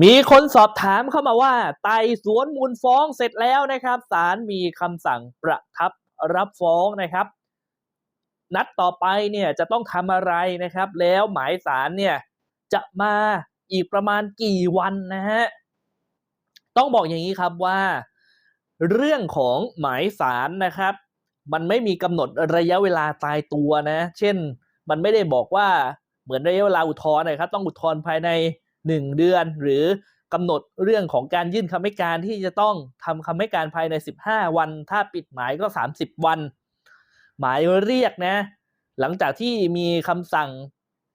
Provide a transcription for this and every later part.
มีคนสอบถามเข้ามาว่า ไต่สวนมูลฟ้องเสร็จแล้วนะครับศาลมีคำสั่งประทับรับฟ้องนะครับ นัดต่อไปเนี่ยจะต้องทำอะไรนะครับ แล้วหมายศาลเนี่ยจะมาอีกประมาณกี่วันนะฮะต้องบอกอย่างนี้ครับว่า เรื่องของหมายศาลนะครับ มันไม่มีกำหนดระยะเวลาตายตัวนะ เช่น มันไม่ได้บอกว่าเหมือนระยะเวลาอุทธรณ์นะครับ ต้องอุทธรณ์ภายใน 1 เดือน หรือกำหนดเรื่องของการยื่นคำให้การที่จะต้องทำคำให้การภายใน 15 วัน ถ้าปิดหมายก็ 30 วัน หมายเรียกนะ หลังจากที่มีคำสั่ง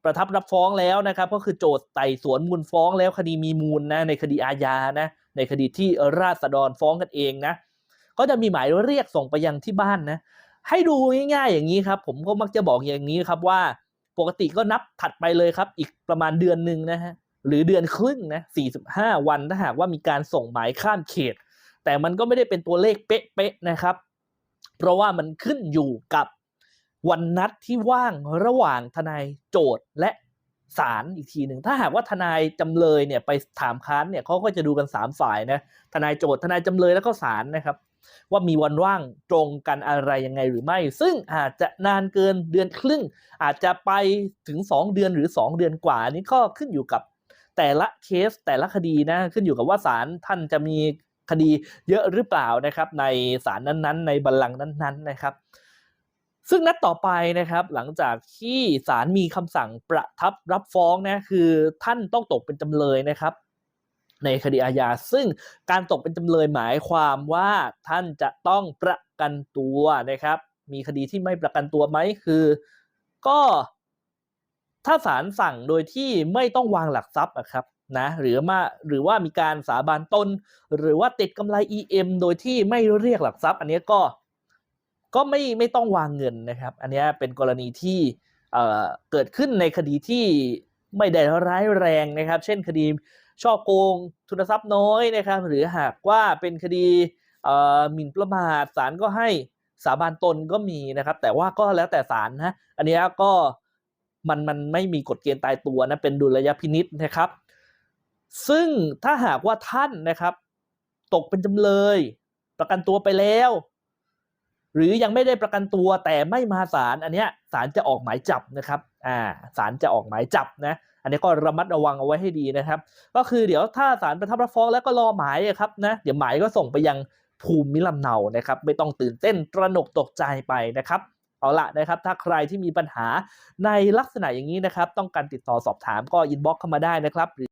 ประทับรับฟ้องแล้วนะครับ ก็คือโจทย์ไต่สวนมูลฟ้องแล้วคดีมีมูลนะในคดีอาญานะในคดีที่ราษฎรฟ้องกันเองนะก็จะมีหมายเรียกส่งไปยังที่บ้านนะ ให้ดูง่ายๆอย่างนี้ครับ ผมก็มักจะบอกอย่างนี้ครับว่า ปกติก็นับถัดไปเลยครับ อีกประมาณเดือนหนึ่งนะฮะ หรือเดือนครึ่งนะ45 วันถ้าหากว่ามีการส่งหมายข้ามเขต แต่มันก็ไม่ได้เป็นตัวเลขเป๊ะๆนะครับ เพราะว่ามันขึ้นอยู่กับวันนัดที่ว่างระหว่างทนายโจทย์และศาลอีกทีหนึ่งถ้าหากว่าทนายจำเลยเนี่ยไปถามค้านเนี่ยเขาก็จะดูกัน 3 ฝ่ายนะทนายโจทย์ทนายจำเลยแล้วก็ศาลนะครับ ว่ามีวันว่างตรงกันอะไรยังไงหรือไม่ ซึ่งอาจจะนานเกินเดือนครึ่ง อาจจะไปถึง 2 เดือนหรือ 2 เดือนกว่าอันนี้ก็ขึ้นอยู่กับ แต่ละเคสแต่ละคดีนะขึ้นอยู่กับว่าศาลท่านจะมีคดีเยอะหรือเปล่านะครับในศาลนั้นๆ ในบัลลังก์นั้นๆนะครับ ซึ่งนัดต่อไปนะครับหลังจากที่ศาลมีคำสั่งประทับรับฟ้องนะคือท่านต้องตกเป็นจำเลยนะครับ ในคดีอาญาซึ่งการตกเป็นจำเลยหมายความว่าท่านจะต้องประกันตัวนะครับ มีคดีที่ไม่ประกันตัวไหมคือ ก็ ถ้าศาลสั่งโดยที่ไม่ต้องวางหลักทรัพย์อะครับนะหรือมาหรือว่ามีการสาบานตน หรือว่าติดกำไร EM โดยที่ไม่เรียกหลักทรัพย์ อันนี้ก็ก็ไม่ไม่ต้องวางเงินนะครับ อันนี้เป็นกรณีที่เอ่อเกิดขึ้นในคดีที่ไม่ได้ร้ายแรงนะครับ เช่นคดีช่อโกงทุนทรัพย์น้อยนะครับ หรือหากว่าเป็นคดีเอ่อหมิ่นประมาทศาลก็ให้สาบานตนก็มีนะครับ แต่ว่าก็แล้วแต่ศาลนะอันนี้ก็ มันมันไม่มีกฎเกณฑ์ตายตัวนะเป็นดุลยพินิษนะครับ ซึ่งถ้าหากว่าท่านนะครับ ตกเป็นจำเลย ประกันตัวไปแล้ว หรือยังไม่ได้ประกันตัวแต่ไม่มาศาลอันเนี้ยศาลจะออกหมายจับนะครับอ่าศาลจะออกหมายจับนะอันนี้ก็ระมัดระวังเอาไว้ให้ดีนะครับ ก็คือเดี๋ยวถ้าศาลประทับรับฟ้องแล้วก็รอหมายครับนะเดี๋ยวหมายก็ส่งไปยังภูมิลำเนานะครับ ไม่ต้องตื่นเต้นตระหนกตกใจไปนะครับ เอาละนะครับถ้าใครที่มีปัญหาในลักษณะอย่างนี้นะครับต้องการติดต่อสอบถามก็อินบ็อกเข้ามาได้นะครับ